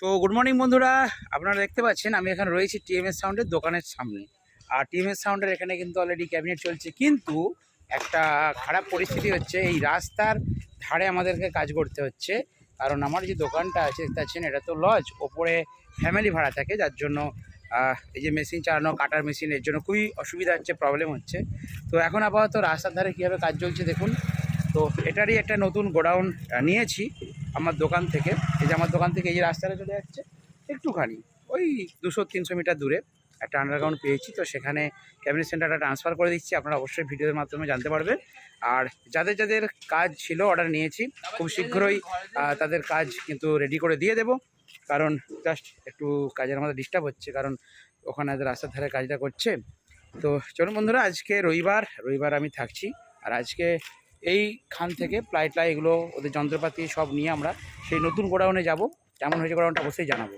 তো good morning বন্ধুরা, আপনারা দেখতে পাচ্ছেন আমি এখানে রয়েছি টিএমএস সাউন্ডের দোকানের সামনে। আর টিএমএস সাউন্ডের এখানে কিন্তু অলরেডি ক্যাবিনেট চলছে। কিন্তু একটা খারাপ পরিস্থিতি হচ্ছে, এই রাস্তার ধারে আমাদেরকে কাজ করতে হচ্ছে। কারণ আমার যে দোকানটা আছে, দেখতে পাচ্ছেন, এটা তো লজ ওপরে ফ্যামিলি ভাড়া থাকে। যার জন্য এই যে মেশিন চালানো কাটার মেশিন এর জন্য খুবই অসুবিধা হচ্ছে প্রবলেম হচ্ছে। তো এখন আপাতত রাস্তার ধারে কীভাবে কাজ চলছে দেখুন। তো এটারই একটা নতুন গোডাউন নিয়েছি। আমার দোকান থেকে, এই যে আমার দোকান থেকে এই যে রাস্তাটা চলে যাচ্ছে, একটুখানি, ওই দুশো তিনশো মিটার দূরে একটা আন্ডারগ্রাউন্ড পেয়েছি। তো সেখানে ক্যাবিনেট সেন্টারটা ট্রান্সফার করে দিচ্ছি, আপনারা অবশ্যই ভিডিওর মাধ্যমে জানতে পারবেন। আর যাদের যাদের কাজ ছিল অর্ডার নিয়েছি, খুব শীঘ্রই তাদের কাজ কিন্তু রেডি করে দিয়ে দেব। কারণ জাস্ট একটু কাজের আমাদের ডিস্টার্ব হচ্ছে, কারণ ওখানে রাস্তার ধারে কাজটা করছে। তো চলুন বন্ধুরা, আজকে রবিবার রবিবার আমি থাকছি। আর আজকে এই খান থেকে প্লাই ট্লাই এগুলো, ওদের যন্ত্রপাতি সব নিয়ে আমরা সেই নতুন গোডাউনে যাব। কেমন হয়েছে গোডাউনটা অবশ্যই জানাব।